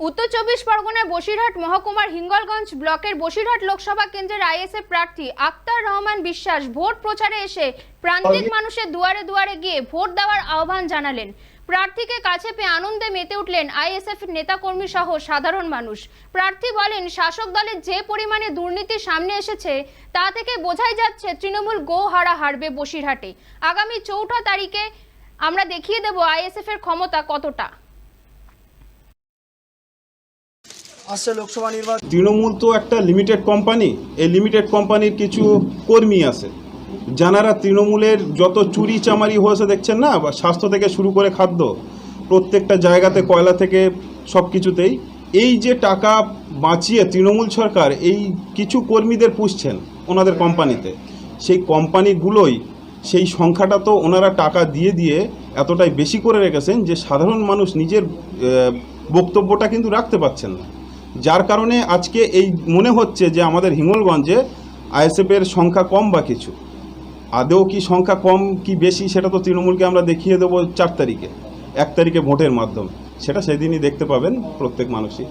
উত্তর চব্বিশ পরগনার বসিরহাট মহকুমার হিঙ্গলগঞ্জ ব্লকের বসিরহাট লোকসভা কেন্দ্রের আইএসএফ প্রার্থী আক্তার রহমান বিশ্বাস ভোট প্রচারে এসে প্রান্তিক মানুষের দুয়ারে দুয়ারে গিয়ে ভোট দেওয়ার আহ্বান জানালেন। প্রার্থীকে কাছে পেয়ে আনন্দে মেতে উঠলেন আইএসএফ নেতাকর্মী সহ সাধারণ মানুষ। প্রার্থী বলেন, শাসক দলের যে পরিমাণে দুর্নীতি সামনে এসেছে, তা থেকে বোঝাই যাচ্ছে তৃণমূল গো হারা হারবে বসিরহাটে। আগামী চৌঠা তারিখে আমরা দেখিয়ে দেব আইএসএফ এর ক্ষমতা কতটা। আসছে লোকসভা নির্বাচন। তৃণমূল তো একটা লিমিটেড কোম্পানি এই লিমিটেড কোম্পানির কিছু কর্মী আছে। যারা তৃণমূলের যত চুরি চামারি হয়েছে দেখছেন না স্বাস্থ্য থেকে শুরু করে খাদ্য, প্রত্যেকটা জায়গাতে কয়লা থেকে সব কিছুতেই, এই যে টাকা বাঁচিয়ে তৃণমূল সরকার এই কিছু কর্মীদের পুষছেন ওনাদের কোম্পানিতে সেই কোম্পানিগুলোই সেই সংখ্যাটা তো ওনারা টাকা দিয়ে দিয়ে এতটাই বেশি করে রেখেছেন যে সাধারণ মানুষ নিজের বক্তব্যটা কিন্তু রাখতে পারছেন না। যার কারণে আজকে এই মনে হচ্ছে যে আমাদের হিঙ্গলগঞ্জে আইএসএফের সংখ্যা কম বা কিছু? আদৌ কি সংখ্যা কম কি বেশি সেটা তো তৃণমূলকে আমরা দেখিয়ে দেবো চার তারিখে, এক তারিখে ভোটের মাধ্যমে। সেটা সেদিনই দেখতে পাবেন প্রত্যেক মানুষই।